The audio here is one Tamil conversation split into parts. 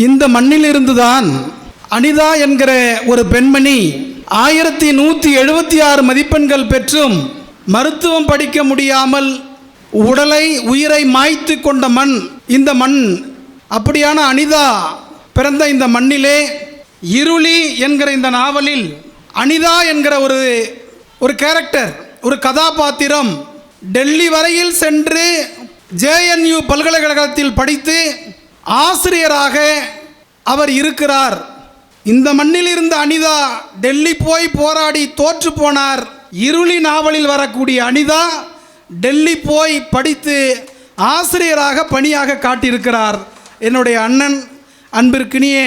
இந்த மண்ணிலிருந்துதான் அனிதா என்கிற ஒரு பெண்மணி ஆயிரத்தி நூற்றி எழுபத்தி ஆறு மதிப்பெண்கள் பெற்றும் மருத்துவம் படிக்க முடியாமல் உடலை உயிரை மாய்த்து கொண்ட மண் இந்த மண். அப்படியான அனிதா பிறந்த இந்த மண்ணிலே இருளி என்கிற இந்த நாவலில் அனிதா என்கிற ஒரு ஒரு கேரக்டர் ஒரு கதாபாத்திரம் டெல்லி வரையில் சென்று ஜேஎன்யூ பல்கலைக்கழகத்தில் படித்து ஆசிரியராக அவர் இருக்கிறார். இந்த மண்ணில் இருந்த அனிதா டெல்லி போய் போராடி தோற்று போனார். இருளி நாவலில் வரக்கூடிய அனிதா டெல்லி போய் படித்து ஆசிரியராக பணியாக காட்டியிருக்கிறார். என்னுடைய அண்ணன் அன்பிற்கினியே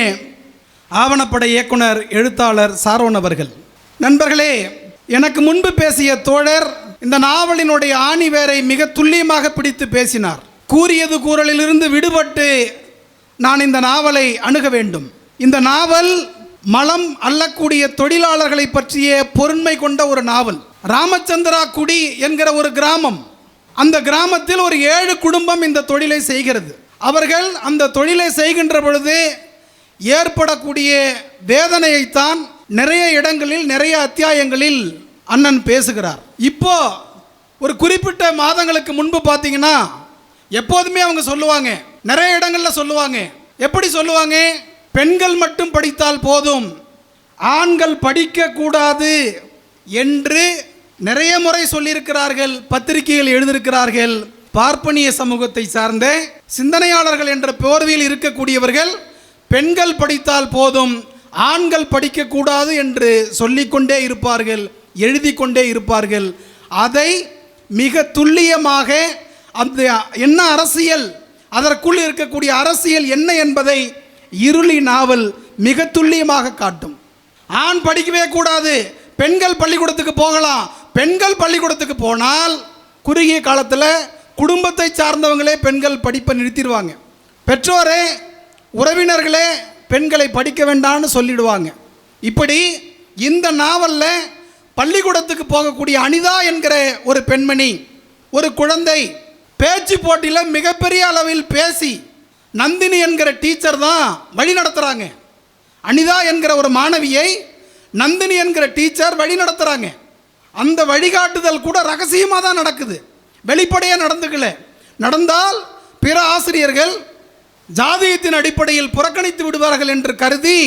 ஆவணப்பட இயக்குனர் எழுத்தாளர் சாரோன் அவர்கள். நண்பர்களே எனக்கு முன்பு பேசிய தோழர் இந்த நாவலினுடைய ஆணி வேரை மிக துல்லியமாக பிடித்து பேசினார். கூறியது கூறலிலிருந்து விடுபட்டு நான் இந்த நாவலை அணுக வேண்டும். இந்த நாவல் மலம் அள்ளக்கூடிய தொழிலாளர்களை பற்றிய பொருண்மை கொண்ட ஒரு நாவல். ராமச்சந்திரா குடி என்கிற ஒரு கிராமம். அந்த கிராமத்தில் ஒரு ஏழு குடும்பம் இந்த தொழிலை செய்கிறது. அவர்கள் அந்த தொழிலை செய்கின்ற பொழுது ஏற்படக்கூடிய வேதனையைத்தான் நிறைய இடங்களில் நிறைய அத்தியாயங்களில் அண்ணன் பேசுகிறார். இப்போ ஒரு குறிப்பிட்ட மாதங்களுக்கு முன்பு பார்த்தீங்கன்னா எப்போதுமே அவங்க சொல்லுவாங்க நிறைய இடங்களில் சொல்லுவாங்க. எப்படி சொல்லுவாங்க? பெண்கள் மட்டும் படித்தால் போதும். ஆண்கள் படிக்கக்கூடாது என்று நிறைய முறை சொல்லியிருக்கிறார்கள் பத்திரிகைகள் எழுதியிருக்கிறார்கள். பார்ப்பனிய சமூகத்தை சார்ந்த சிந்தனையாளர்கள் என்ற போர்வையில் இருக்கக்கூடியவர்கள் பெண்கள் படித்தால் போதும் ஆண்கள் படிக்கக்கூடாது என்று சொல்லிக்கொண்டே இருப்பார்கள் எழுதி கொண்டே இருப்பார்கள். அதை மிக துல்லியமாக அந்த என்ன அரசியல்? அதற்குள் இருக்கக்கூடிய அரசியல் என்ன என்பதை இருளி நாவல் மிக துல்லியமாக காட்டும். ஆண் படிக்கவே கூடாது பெண்கள் பள்ளிக்கூடத்துக்கு போகலாம். பெண்கள் பள்ளிக்கூடத்துக்கு போனால் குறுகிய காலத்தில் குடும்பத்தை சார்ந்தவங்களே பெண்கள் படிப்பை நிறுத்திடுவாங்க. பெற்றோரே உறவினர்களே பெண்களை படிக்க வேண்டாம்னு சொல்லிடுவாங்க. இப்படி இந்த நாவலில் பள்ளிக்கூடத்துக்கு போகக்கூடிய அனிதா என்கிற ஒரு பெண்மணி ஒரு குழந்தை பேச்சு போட்டியில் மிகப்பெரிய அளவில் பேசி நந்தினி என்கிற டீச்சர் தான் வழி நடத்துகிறாங்க அனிதா என்கிற ஒரு மாணவியை நந்தினி என்கிற டீச்சர் வழி நடத்துகிறாங்க அந்த வழிகாட்டுதல் கூட ரகசியமாக தான் நடக்குது. வெளிப்படையாக நடந்துக்கல. நடந்தால் பிற ஆசிரியர்கள் ஜாதியத்தின் அடிப்படையில் புறக்கணித்து விடுவார்கள் என்று கருதி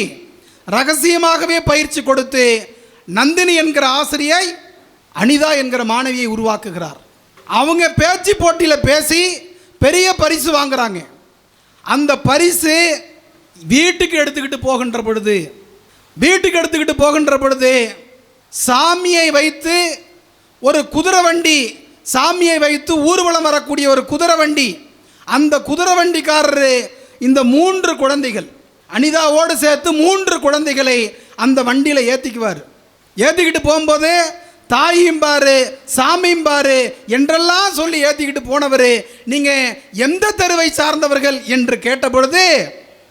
ரகசியமாகவே பயிற்சி கொடுத்து நந்தினி என்கிற ஆசிரியை அனிதா என்கிற மாணவியை உருவாக்குகிறார். அவங்க பேச்சு போட்டியில் பேசி பெரிய பரிசு வாங்குறாங்க. அந்த பரிசு வீட்டுக்கு எடுத்துக்கிட்டு போகின்ற பொழுது வீட்டுக்கு எடுத்துக்கிட்டு போகின்ற பொழுது சாமியை வைத்து ஒரு குதிரை வண்டி சாமியை வைத்து ஊர்வலம் வரக்கூடிய ஒரு குதிரை வண்டி அந்த குதிரை வண்டிக்காரரு இந்த மூன்று குழந்தைகள் அனிதாவோடு சேர்த்து மூன்று குழந்தைகளை அந்த வண்டியில் ஏற்றிக்குவார் ஏற்றிக்கிட்டு போகும்போது தாயும் பாரு சாமியும் பாரு என்றெல்லாம் சொல்லி ஏற்றிக்கிட்டு போனவர் நீங்கள் எந்த தெருவை சார்ந்தவர்கள் என்று கேட்ட பொழுது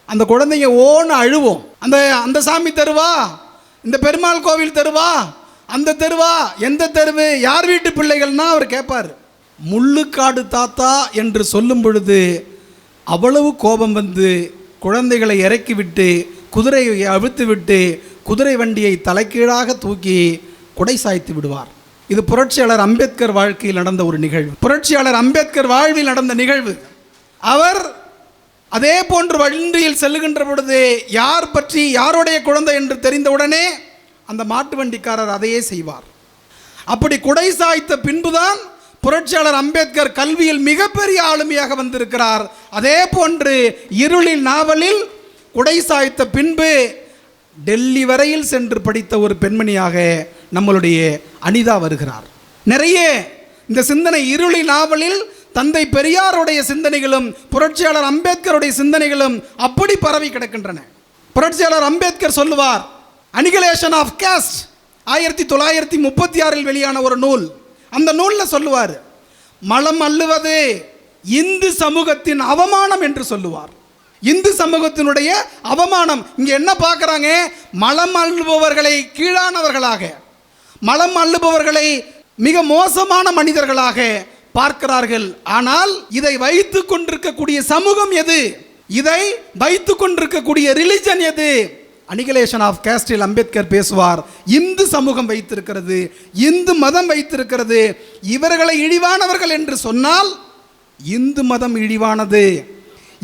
அந்த குழந்தைங்க ஓன்னு அழுவோம். அந்த அந்த சாமி தெருவா? இந்த பெருமாள் கோவில் தெருவா? அந்த தெருவா? எந்த தெருவு? யார் வீட்டு பிள்ளைகள்னா அவர் கேட்பார் முள்ளுக்காடு தாத்தா என்று சொல்லும் பொழுது அவ்வளவு கோபம் வந்து குழந்தைகளை இறக்கிவிட்டு குதிரையை அவிழ்த்து விட்டு குதிரை வண்டியை தலைக்கீழாக தூக்கி குடை சாய்த்து விடுவார். இது புரட்சியாளர் அம்பேத்கர் வாழ்க்கையில் நடந்த ஒரு நிகழ்வு. புரட்சியாளர் அம்பேத்கர் வாழ்வில் நடந்த நிகழ்வு. அவர் அதே போன்று வண்டியில் செல்லுகின்ற பொழுது யார் பற்றி யாருடைய குழந்தை என்று தெரிந்தவுடனே அந்த மாட்டு வண்டிக்காரர் அதையே செய்வார். அப்படி குடை சாய்த்த பின்புதான் புரட்சியாளர் அம்பேத்கர் கல்வியில் மிகப்பெரிய ஆளுமையாக வந்திருக்கிறார். அதே போன்று இருளில் நாவலில் குடை சாய்த்த பின்பு டெல்லி வரையில் சென்று படித்த ஒரு பெண்மணியாக நம்மளுடைய அனிதா வருகிறார். நிறைய இந்த சிந்தனை இருளி நாவலில் தந்தை பெரியாருடைய சிந்தனைகளும் புரட்சியாளர் அம்பேத்கருடைய சிந்தனைகளும் அப்படி பரவி கிடக்கின்றன. புரட்சியாளர் அம்பேத்கர் சொல்லுவார் அனிகலேஷன் ஆஃப் காஸ்ட் ஆயிரத்தி தொள்ளாயிரத்தி முப்பத்தி ஆறில் வெளியான ஒரு நூல். அந்த நூலில் சொல்லுவார் மலம் அள்ளுவது இந்து சமூகத்தின் அவமானம் என்று சொல்லுவார். இந்து சமூகத்தினுடைய அவமானம். இங்கே என்ன பார்க்குறாங்க? மலம் அள்ளுபவர்களை கீழானவர்களாக. மலம் அள்ளுபவர்களை மிக மோசமான மனிதர்களாக பார்க்கிறார்கள். ஆனால் இதை வைத்து கொண்டிருக்கக்கூடிய சமூகம் எது? இதை வைத்து கொண்டிருக்கக்கூடிய ரிலிஜன் எது? அனிகலேஷன் ஆஃப் கேஸ்டில் அம்பேத்கர் பேசுவார் இந்து சமூகம் வைத்திருக்கிறது இந்து மதம் வைத்திருக்கிறது இவர்களை இழிவானவர்கள் என்று சொன்னால் இந்து மதம் இழிவானது.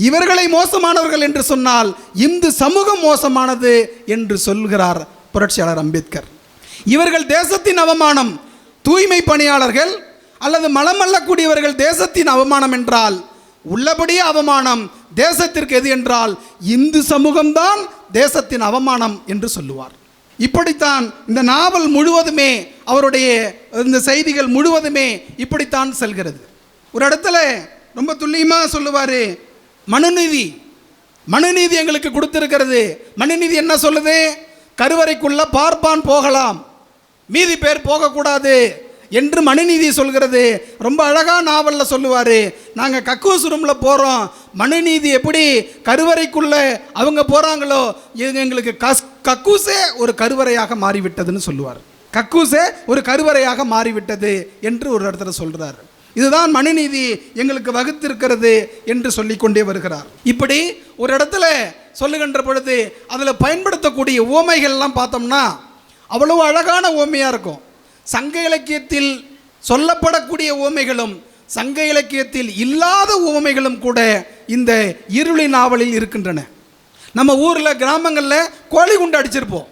இவர்களை மோசமானவர்கள் என்று சொன்னால் இந்து சமூகம் மோசமானது என்று சொல்கிறார் புரட்சியாளர் அம்பேத்கர். இவர்கள் தேசத்தின் அவமானம் தூய்மை பணியாளர்கள் அல்லது மலமல்லக்கூடியவர்கள் தேசத்தின் அவமானம் என்றால் உள்ளபடியே அவமானம் தேசத்திற்கு எது என்றால் இந்து சமூகம்தான் தேசத்தின் அவமானம் என்று சொல்லுவார். இப்படித்தான் இந்த நாவல் முழுவதுமே அவருடைய இந்த செய்திகள் முழுவதுமே இப்படித்தான் செல்கிறது. ஒரு இடத்துல ரொம்ப துல்லியமாக சொல்லுவார் மனுநீதி மனுநீதி எங்களுக்கு கொடுத்துருக்கிறது. மனுநீதி என்ன சொல்லுது? கருவறைக்குள்ள பார்ப்பான் போகலாம். மீதி பேர் போகக்கூடாது என்று மனுநீதி சொல்கிறது. ரொம்ப அழகா நாவலில் சொல்லுவார். நாங்கள் கக்கூஸ் ரூமில் போகிறோம் மனுநீதி எப்படி கருவறைக்குள்ளே அவங்க போகிறாங்களோ இது எங்களுக்கு கஸ் கக்கூசே ஒரு கருவறையாக மாறிவிட்டதுன்னு சொல்லுவார். கக்கூசே ஒரு கருவறையாக மாறிவிட்டது என்று ஒரு இடத்துல சொல்கிறார் இதுதான் மனுநீதி எங்களுக்கு வகுத்திருக்கிறது என்று சொல்லிக்கொண்டே வருகிறார். இப்படி ஒரு இடத்துல சொல்லுகின்ற பொழுது அதில் பயன்படுத்தக்கூடிய உவமைகள்லாம் பார்த்தோம்னா அவ்வளவு அழகான ஓமையாக இருக்கும். சங்க இலக்கியத்தில் சொல்லப்படக்கூடிய ஓமைகளும் சங்க இலக்கியத்தில் இல்லாத உவமைகளும் கூட இந்த இருளி நாவலில் இருக்கின்றன. நம்ம ஊரில் கிராமங்களில் கோழி குண்டு அடிச்சிருப்போம்.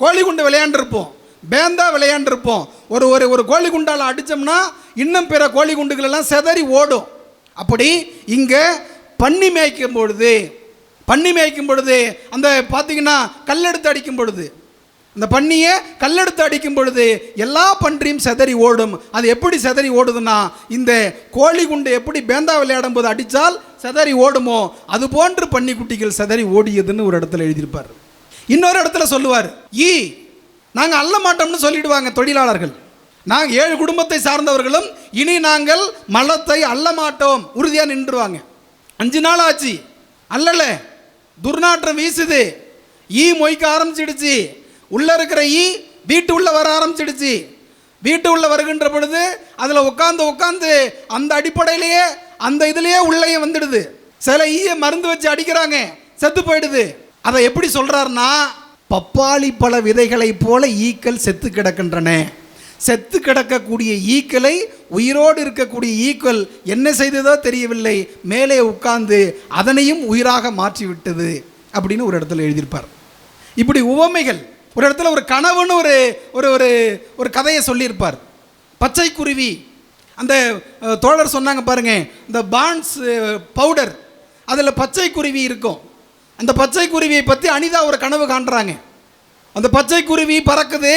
கோழி குண்டு விளையாண்டுருப்போம். பேந்தா விளையாண்டுருப்போம். ஒரு ஒரு ஒரு கோழி குண்டால் அடித்தோம்னா இன்னும் பிற கோழி குண்டுகளெல்லாம் செதறி ஓடும். அப்படி இங்கே பன்னி மேய்க்கும் பொழுது பண்ணி மேய்க்கும் பொழுது அந்த பார்த்தீங்கன்னா கல்லெடுத்து அடிக்கும் பொழுது இந்த பன்னியை கல்லெடுத்து அடிக்கும் பொழுது எல்லா பன்றியும் செதறி ஓடும். அது எப்படி செதறி ஓடுதுன்னா இந்த கோழி குண்டு எப்படி பேந்தா விளையாடும் போது அடித்தால் செதறி ஓடுமோ அது போன்று பன்னிக்குட்டிகள் செதறி ஓடியதுன்னு ஒரு இடத்துல எழுதியிருப்பார். இன்னொரு இடத்துல சொல்லுவார் ஈ நாங்கள் அள்ள மாட்டோம்னு சொல்லிடுவாங்க தொழிலாளர்கள். நாங்கள் ஏழு குடும்பத்தை சார்ந்தவர்களும் இனி நாங்கள் மலத்தை அள்ள மாட்டோம். உறுதியாக நின்றுவாங்க. அஞ்சு நாள் ஆச்சு. அல்லல துர்நாற்றம் வீசுது. ஈ மொய்க்க ஆரம்பிச்சிடுச்சு. உள்ளே இருக்கிற ஈ வீட்டு உள்ளே வர ஆரம்பிச்சிடுச்சு. வீட்டு உள்ளே வருகின்ற பொழுது அதில் உட்காந்து உட்காந்து அந்த அடிப்படையிலேயே அந்த இதுலேயே உள்ளேயே வந்துடுது. சில ஈயை மருந்து வச்சு அடிக்கிறாங்க. செத்து போயிடுது. அதை எப்படி சொல்கிறாருன்னா பப்பாளி பழ விதைகளைப் போல ஈக்கள் செத்து கிடக்கின்றன. செத்து கிடக்கக்கூடிய ஈக்களை உயிரோடு இருக்கக்கூடிய ஈக்கள் என்ன செய்ததோ தெரியவில்லை. மேலே உட்கார்ந்து அதனையும் உயிராக மாற்றி விட்டது அப்படின்னு ஒரு இடத்துல எழுதியிருப்பார். இப்படி உவமைகள் ஒரு இடத்துல ஒரு கனவுன்னு ஒரு ஒரு ஒரு ஒரு கதையை சொல்லியிருப்பார். பச்சை குருவி. அந்த தோழர் சொன்னாங்க பாருங்கள் இந்த பான்ஸ் பவுடர் அதில் பச்சை குருவி இருக்கும். அந்த பச்சை குருவியை பற்றி அனிதா ஒரு கனவு காண்றாங்க. அந்த பச்சை குருவி பறக்குது.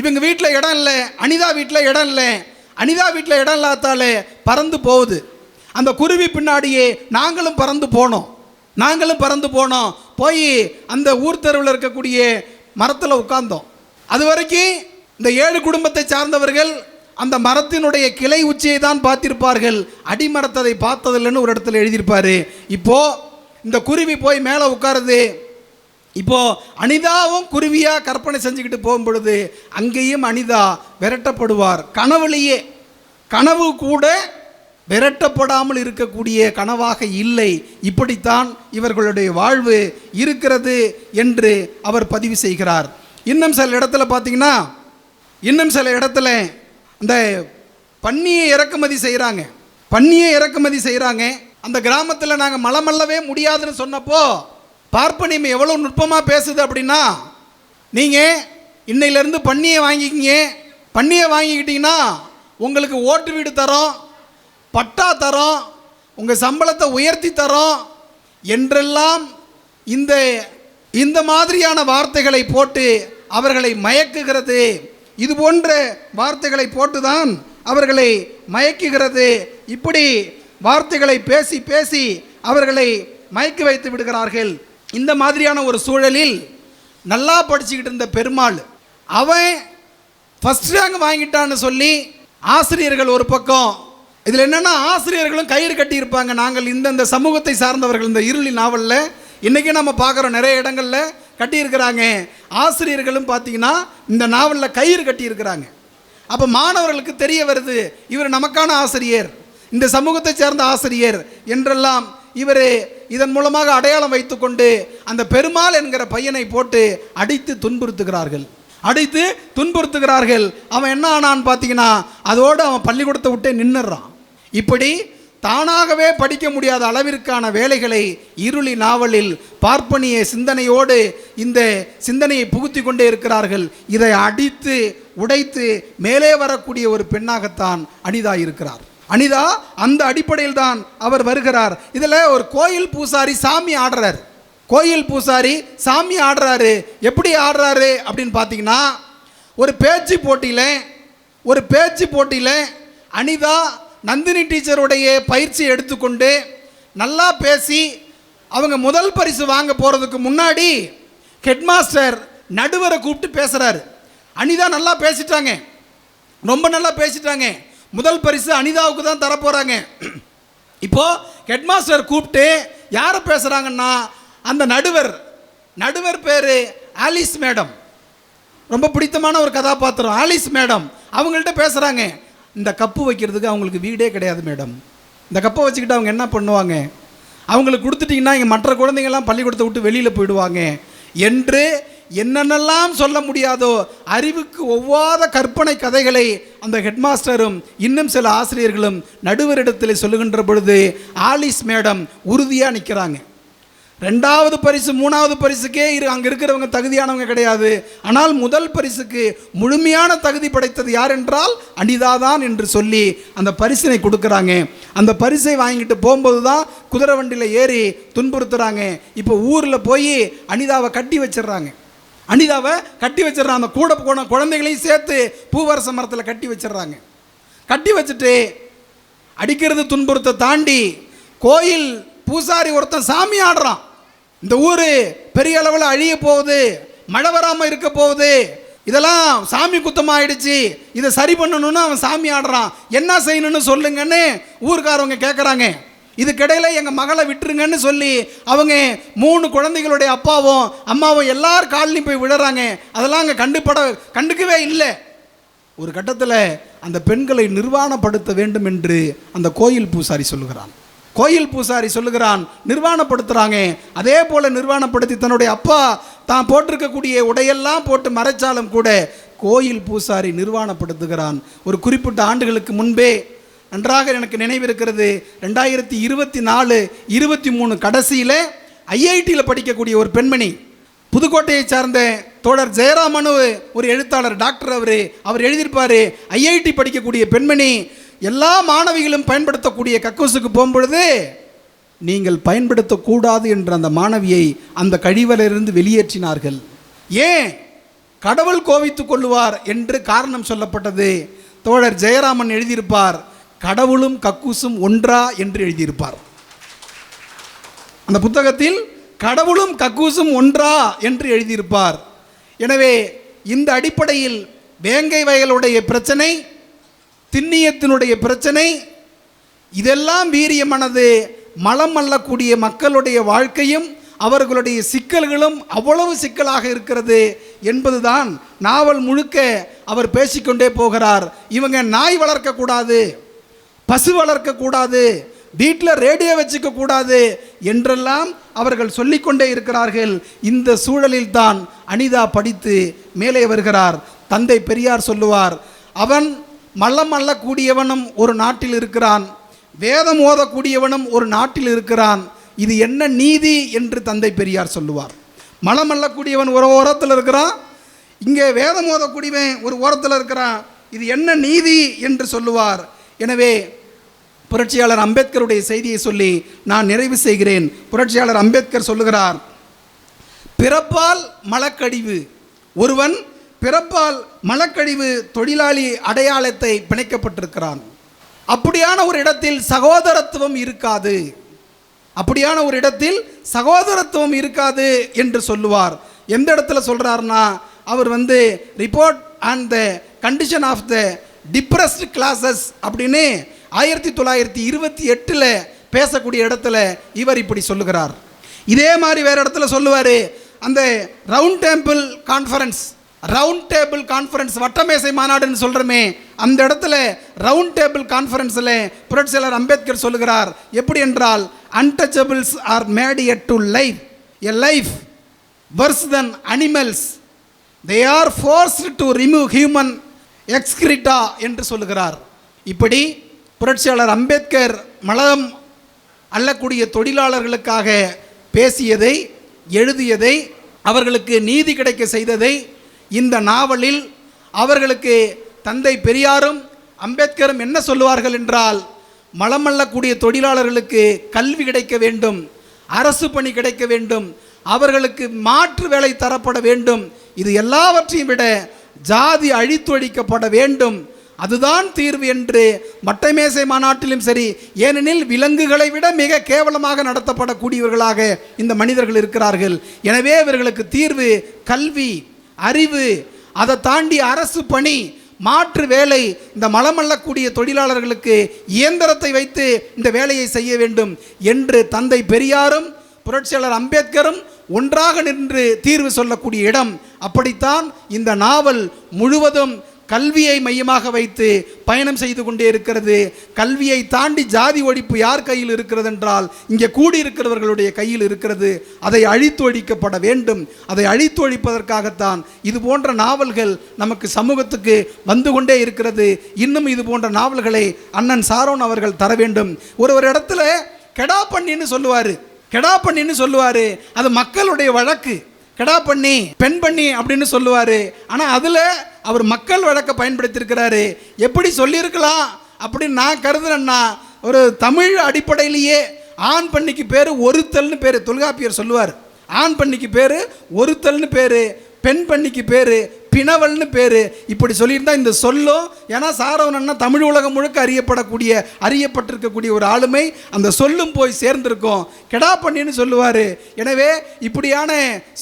இவங்க வீட்டில் இடம் இல்லை அனிதா வீட்டில் இடம் இல்லை. அனிதா வீட்டில் இடம் இல்லாதாலே பறந்து போகுது. அந்த குருவி பின்னாடியே நாங்களும் பறந்து போனோம். நாங்களும் பறந்து போனோம். போய் அந்த ஊர் தெருவில் இருக்கக்கூடிய மரத்தில் உட்கார்ந்தோம். அது வரைக்கும் இந்த ஏழு குடும்பத்தை சார்ந்தவர்கள் அந்த மரத்தினுடைய கிளை உச்சியை தான் பார்த்திருப்பார்கள். அடிமரத்ததை பார்த்ததில்லைன்னு ஒரு இடத்துல எழுதியிருப்பார். இப்போ இந்த குருவி போய் மேலே உட்காருது. இப்போ அனிதாவும் குருவியாக கற்பனை செஞ்சுக்கிட்டு போகும் பொழுது அங்கேயும் அனிதா விரட்டப்படுவார். கனவுலேயே கனவு கூட விரட்டப்படாமல் இருக்கக்கூடிய கனவாக இல்லை. இப்படித்தான் இவர்களுடைய வாழ்வு இருக்கிறது என்று அவர் பதிவு செய்கிறார். இன்னும் சில இடத்துல பார்த்தீங்கன்னா இன்னும் சில இடத்துல இந்த பன்னியை இறக்குமதி செய்கிறாங்க. பன்னியை இறக்குமதி செய்கிறாங்க. அந்த கிராமத்தில் நாங்கள் மலமல்லவே முடியாதுன்னு சொன்னப்போ பார்ப்பனியம் எவ்வளோ நுட்பமாக பேசுது அப்படின்னா நீங்கள் இன்னையிலேருந்து பன்னியை வாங்கிக்கிங்க. பன்னியை வாங்கிக்கிட்டிங்கன்னா உங்களுக்கு ஓட்டு வீடு தரோம். பட்டா தரோம் உங்கள் சம்பளத்தை உயர்த்தி தரோம் என்றெல்லாம் இந்த இந்த மாதிரியான வார்த்தைகளை போட்டு அவர்களை மயக்குகிறது. இது போன்ற வார்த்தைகளை போட்டுதான் அவர்களை மயக்குகிறது. இப்படி வார்த்தைகளை பேசி பேசி அவர்களை மயக்கி வைத்து விடுகிறார்கள். இந்த மாதிரியான ஒரு சூழலில் நல்லா படிச்சுக்கிட்டு இருந்த பெருமாள் அவன் ஃபஸ்ட் ரேங்க் வாங்கிட்டான்னு சொல்லி ஆசிரியர்கள் ஒரு பக்கம் இதில் என்னென்னா ஆசிரியர்களும் கயிறு கட்டியிருப்பாங்க நாங்கள் இந்தந்த சமூகத்தை சார்ந்தவர்கள் இந்த இருளி நாவலில் இன்றைக்கி நம்ம பார்க்குறோம் நிறைய இடங்களில் கட்டியிருக்கிறாங்க. ஆசிரியர்களும் பார்த்தீங்கன்னா இந்த நாவலில் கயிறு கட்டியிருக்கிறாங்க. அப்போ மாணவர்களுக்கு தெரிய வருது இவர் நமக்கான ஆசிரியர் இந்த சமூகத்தை சேர்ந்த ஆசிரியர் என்றெல்லாம் இவர் இதன் மூலமாக அடையாளம் வைத்துக்கொண்டு அந்த பெருமாள் என்கிற பையனை போட்டு அடித்து துன்புறுத்துகிறார்கள். அடித்து துன்புறுத்துகிறார்கள். அவன் என்ன ஆனான்னு பார்த்தீங்கன்னா அதோடு அவன் பள்ளிக்கூடத்தை விட்டே நின்னுடுறான். இப்படி தானாகவே படிக்க முடியாத அளவிற்கான வேலைகளை இருளி நாவலில் பார்ப்பனிய சிந்தனையோடு இந்த சிந்தனையை புகுத்தி கொண்டே இருக்கிறார்கள். இதை அடித்து உடைத்து மேலே வரக்கூடிய ஒரு பெண்ணாகத்தான் அனிதா இருக்கிறார். அனிதா அந்த அடிப்படையில் தான் அவர் வருகிறார். இதில் ஒரு கோயில் பூசாரி சாமி ஆடுறார். கோயில் பூசாரி சாமி ஆடுறாரு. எப்படி ஆடுறாரு அப்படின்னு பார்த்தீங்கன்னா ஒரு பேச்சு போட்டியில் ஒரு பேச்சு போட்டியில் அனிதா நந்தினி டீச்சருடைய பயிற்சி எடுத்துக்கொண்டு நல்லா பேசி அவங்க முதல் பரிசு வாங்க போகிறதுக்கு முன்னாடி ஹெட்மாஸ்டர் நடுவரை கூப்பிட்டு பேசுகிறாரு அனிதா நல்லா பேசிட்டாங்க. ரொம்ப நல்லா பேசிட்டாங்க. முதல் பரிசு அனிதாவுக்கு தான் தரப்போகிறாங்க இப்போது ஹெட்மாஸ்டர் கூப்பிட்டு யாரை பேசுகிறாங்கன்னா அந்த நடுவர். நடுவர் பேர் ஆலிஸ் மேடம். ரொம்ப பிடித்தமான ஒரு கதாபாத்திரம். Alice madam. அவங்கள்ட்ட பேசுகிறாங்க இந்த கப்பு வைக்கிறதுக்கு அவங்களுக்கு வீடே கிடையாது மேடம். இந்த கப்பை வச்சுக்கிட்டு அவங்க என்ன பண்ணுவாங்க? அவங்களுக்கு கொடுத்துட்டிங்கன்னா இங்கே மற்ற குழந்தைங்கள்லாம் பள்ளிக்கூடத்தை விட்டு வெளியில் போயிடுவாங்க. என்று என்னென்னலாம் சொல்ல முடியாதோ அறிவுக்கு ஒவ்வாத கற்பனை கதைகளை அந்த ஹெட்மாஸ்டரும் இன்னும் சில ஆசிரியர்களும் நடுவரிடத்தில் சொல்லுகின்ற பொழுது ஆலிஸ் மேடம் உறுதியாக நிற்கிறாங்க ரெண்டாவது பரிசு மூணாவது பரிசுக்கே இரு அங்கே இருக்கிறவங்க தகுதியானவங்க கிடையாது. ஆனால் முதல் பரிசுக்கு முழுமையான தகுதி படைத்தது யார் என்றால் அனிதாதான் என்று சொல்லி அந்த பரிசினை கொடுக்குறாங்க. அந்த பரிசை வாங்கிட்டு போகும்போது தான் குதிரை வண்டியில் ஏறி துன்புறுத்துறாங்க. இப்போ ஊரில் போய் அனிதாவை கட்டி வச்சிடுறாங்க. அனிதாவை கட்டி வச்சிடுறாங்க அந்த கூட போன குழந்தைகளையும் சேர்த்து பூவரச மரத்தில் கட்டி வச்சிடுறாங்க. கட்டி வச்சுட்டு அடிக்கிறது துன்புறுத்த தாண்டி கோயில் பூசாரி ஒருத்தன் சாமி ஆடுறான். இந்த ஊர் பெரிய அளவில் அழிய போகுது மழை வராமல் இருக்க போகுது. இதெல்லாம் சாமி குத்தமாயிடுச்சு இதை சரி பண்ணணும்னு அவன் சாமி ஆடுறான். என்ன செய்யணும்னு சொல்லுங்கன்னு ஊருக்காரவங்க கேட்குறாங்க இதுக்கிடையில் எங்கள் மகளை விட்டுருங்கன்னு சொல்லி அவங்க மூணு குழந்தைகளுடைய அப்பாவும் அம்மாவும் எல்லார் காலிலையும் போய் விழுறாங்க. அதெல்லாம் அங்கே கண்டுபட கண்டுக்கவே இல்லை. ஒரு கட்டத்தில் அந்த பெண்களை நிர்வாணப்படுத்த வேண்டும் என்று அந்த கோயில் பூசாரி சொல்லுகிறான். கோயில் பூசாரி சொல்லுகிறான் நிர்வாணப்படுத்துகிறாங்க அதே போல் நிர்வாணப்படுத்தி தன்னுடைய அப்பா தான் போட்டிருக்கக்கூடிய உடையெல்லாம் போட்டு மறைச்சாலும் கூட கோயில் பூசாரி நிர்வாணப்படுத்துகிறான். ஒரு குறிப்பிட்ட ஆண்டுகளுக்கு முன்பே நன்றாக எனக்கு நினைவிருக்கிறது ரெண்டாயிரத்தி இருபத்தி நாலு இருபத்தி மூணு கடைசியில் ஐஐடியில் படிக்கக்கூடிய ஒரு பெண்மணி புதுக்கோட்டையை சார்ந்த தோழர் ஜெயராமனு ஒரு எழுத்தாளர் டாக்டர் அவர் அவர் எழுதியிருப்பார் ஐஐடி படிக்கக்கூடிய பெண்மணி எல்லா மாணவிகளும் பயன்படுத்தக்கூடிய கக்கூசுக்கு போகும்பொழுது நீங்கள் பயன்படுத்தக்கூடாது என்ற அந்த மாணவியை அந்த கழிவலிருந்து வெளியேற்றினார்கள். ஏன்? கடவுள் கோவித்துக் கொள்ளுவார் என்று காரணம் சொல்லப்பட்டது. தோழர் ஜெயராமன் எழுதியிருப்பார் கடவுளும் கக்கூசும் ஒன்றா என்று எழுதியிருப்பார். அந்த புத்தகத்தில் கடவுளும் கக்கூசும் ஒன்றா என்று எழுதியிருப்பார். எனவே இந்த அடிப்படையில் வேங்கை வயலுடைய பிரச்சனை திண்ணியத்தினுடைய பிரச்சனை இதெல்லாம் வீரியமானது மலம் அல்லக்கூடிய மக்களுடைய வாழ்க்கையும் அவர்களுடைய சிக்கல்களும் அவ்வளவு சிக்கலாக இருக்கிறது என்பதுதான் நாவல் முழுக்க அவர் பேசிக்கொண்டே போகிறார். இவங்க நாய் வளர்க்கக்கூடாது பசு வளர்க்கக்கூடாது வீட்டில் ரேடியோ வச்சுக்க கூடாது என்றெல்லாம் அவர்கள் சொல்லிக்கொண்டே இருக்கிறார்கள். இந்த சூழலில் தான் அனிதா படித்து மேலே வருகிறார். தந்தை பெரியார் சொல்லுவார் அவன் மல்லம் அள்ளக்கூடியவனும் ஒரு நாட்டில் இருக்கிறான். வேதம் ஓதக்கூடியவனும் ஒரு நாட்டில் இருக்கிறான். இது என்ன நீதி? என்று தந்தை பெரியார் சொல்லுவார். மலம் அள்ளக்கூடியவன் ஒரு ஓரத்தில் இருக்கிறான். இங்கே வேதம் ஓதக்கூடியவன் ஒரு ஓரத்தில் இருக்கிறான். இது என்ன நீதி? என்று சொல்லுவார். எனவே புரட்சியாளர் அம்பேத்கருடைய செய்தியை சொல்லி நான் நிறைவு செய்கிறேன். புரட்சியாளர் அம்பேத்கர் சொல்லுகிறார் பிறப்பால் மலக்கழிவு ஒருவன் பிறப்பால் மலக்கழிவு தொழிலாளி அடையாளத்தை பிணைக்கப்பட்டிருக்கிறான். அப்படியான ஒரு இடத்தில் சகோதரத்துவம் இருக்காது. அப்படியான ஒரு இடத்தில் சகோதரத்துவம் இருக்காது என்று சொல்லுவார். எந்த இடத்துல சொல்கிறாருன்னா அவர் வந்து report on the condition of the depressed classes அப்படின்னு ஆயிரத்தி தொள்ளாயிரத்தி இருபத்தி எட்டில் பேசக்கூடிய இடத்துல இவர் இப்படி சொல்லுகிறார். இதே மாதிரி வேறு இடத்துல சொல்லுவார் அந்த round table conference round table conference வட்டமேசை மாநாடுன்னு சொல்கிறோமே அந்த இடத்துல ரவுண்ட் டேபிள் கான்ஃபரன்ஸில் புரட்சியாளர் அம்பேத்கர் சொல்லுகிறார் எப்படி என்றால் untouchables are made Ed to live a life worse than animals they are forced to remove human excreta என்று சொல்லுகிறார். இப்படி புரட்சியாளர் அம்பேத்கர் மலம் அள்ளக்கூடிய தொழிலாளர்களுக்காக பேசியதை எழுதியதை அவர்களுக்கு நீதி கிடைக்க செய்ததை இந்த நாவலில் அவர்களுக்கு தந்தை பெரியாரும் அம்பேத்கரும் என்ன சொல்லுவார்கள் என்றால் மலமல்லக்கூடிய தொழிலாளர்களுக்கு கல்வி கிடைக்க வேண்டும் அரசு பணி கிடைக்க வேண்டும் அவர்களுக்கு மாற்று வேலை தரப்பட வேண்டும் இது எல்லாவற்றையும் விட ஜாதி அழித்தொழிக்கப்பட வேண்டும் அதுதான் தீர்வு என்று மட்டைமேசை மாநாட்டிலும் சரி ஏனெனில் விலங்குகளை விட மிக கேவலமாக நடத்தப்படக்கூடியவர்களாக இந்த மனிதர்கள் இருக்கிறார்கள். எனவே இவர்களுக்கு தீர்வு கல்வி அறிவு அதை தாண்டி அரசு பணி மாற்று வேலை இந்த மலமல்லக்கூடிய தொழிலாளர்களுக்கு இயந்திரத்தை வைத்து இந்த வேலையை செய்ய வேண்டும் என்று தந்தை பெரியாரும் புரட்சியாளர் அம்பேத்கரும் ஒன்றாக நின்று தீர்வு சொல்லக்கூடிய இடம். அப்படித்தான் இந்த நாவல் முழுவதும் கல்வியை மையமாக வைத்து பயணம் செய்து கொண்டே இருக்கிறது. கல்வியை தாண்டி ஜாதி ஒழிப்பு யார் கையில் இருக்கிறது என்றால் இங்கே கூடியிருக்கிறவர்களுடைய கையில் இருக்கிறது. அதை அழித்து ஒழிக்கப்பட வேண்டும். அதை அழித்து ஒழிப்பதற்காகத்தான் இது போன்ற நாவல்கள் நமக்கு சமூகத்துக்கு வந்து கொண்டே இருக்கிறது. இன்னும் இது போன்ற நாவல்களை அண்ணன் சாரோன் அவர்கள் தர வேண்டும். ஒரு ஒரு இடத்துல கெடா பண்ணின்னு சொல்லுவார். கெடா பண்ணின்னு சொல்லுவார். அது மக்களுடைய வழக்கு. கெடா பண்ணி பெண் பண்ணி அப்படின்னு சொல்லுவார். ஆனால் அதில் அவர் மக்கள் வழக்கை பயன்படுத்தியிருக்கிறாரு. எப்படி சொல்லியிருக்கலாம்? அப்படின்னு நான் கருதுனேன்னா ஒரு தமிழ் அடிப்படையிலேயே ஆண் பண்ணிக்கு பேர் ஒருத்தல்னு பேர். தொல்காப்பியர் சொல்லுவார். ஆண் பண்ணிக்கு பேர் ஒருத்தல்னு பேர். பெண் பண்ணிக்கு பேர் பிணவல்னு பேர். இப்படி சொல்லியிருந்தா இந்த சொல்லும் ஏன்னா சாரவனன்னா தமிழ் உலகம் முழுக்க அறியப்படக்கூடிய அறியப்பட்டிருக்கக்கூடிய ஒரு ஆளுமை. அந்த சொல்லும் போய் சேர்ந்திருக்கும். கெடா பண்ணின்னு சொல்லுவார். எனவே இப்படியான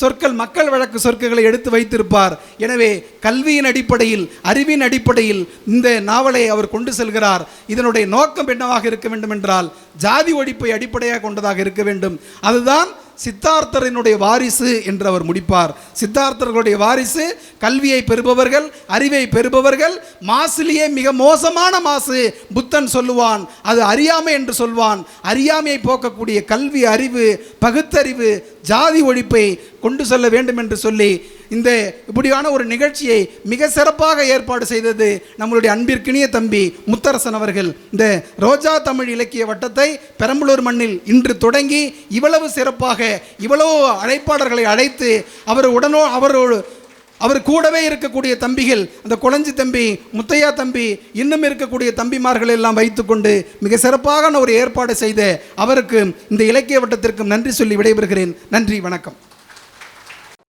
சொற்கள் மக்கள் வழக்கு சொற்களை எடுத்து வைத்திருப்பார். எனவே கல்வியின் அடிப்படையில் அறிவின் அடிப்படையில் இந்த நாவலை அவர் கொண்டு செல்கிறார். இதனுடைய நோக்கம் என்னவாக இருக்க வேண்டும் என்றால் ஜாதி ஒழிப்பை அடிப்படையாக கொண்டதாக இருக்க வேண்டும். அதுதான் சித்தார்த்தரினுடைய வாரிசு என்று அவர் முடிப்பார். சித்தார்த்தர்களுடைய வாரிசு கல்வியை பெறுபவர்கள் அறிவை பெறுபவர்கள் மாசிலேயே மிக மோசமான மாசு புத்தன் சொல்லுவான். அது அறியாமை என்று சொல்வான். அறியாமையை போக்கக்கூடிய கல்வி அறிவு பகுத்தறிவு ஜாதி ஒழிப்பை கொண்டு செல்ல வேண்டும் என்று சொல்லி இந்த இப்படியான ஒரு நிகழ்ச்சியை மிக சிறப்பாக ஏற்பாடு செய்தது நம்மளுடைய அன்பிற்கினிய தம்பி முத்தரசன் அவர்கள். இந்த ரோஜா தமிழ் இலக்கிய வட்டத்தை பெரம்பலூர் மண்ணில் இன்று தொடங்கி இவ்வளவு சிறப்பாக இவ்வளவு அழைப்பாளர்களை அழைத்து அவர் உடனோ அவரோடு அவர் கூடவே இருக்கக்கூடிய தம்பிகள் அந்த குளஞ்சி தம்பி முத்தையா தம்பி இன்னும் இருக்கக்கூடிய தம்பிமார்கள் எல்லாம் வைத்துக்கொண்டு மிக சிறப்பான ஒரு ஏற்பாடு செய்த அவருக்கும் இந்த இலக்கிய வட்டத்திற்கும் நன்றி சொல்லி விடைபெறுகிறேன். நன்றி வணக்கம்.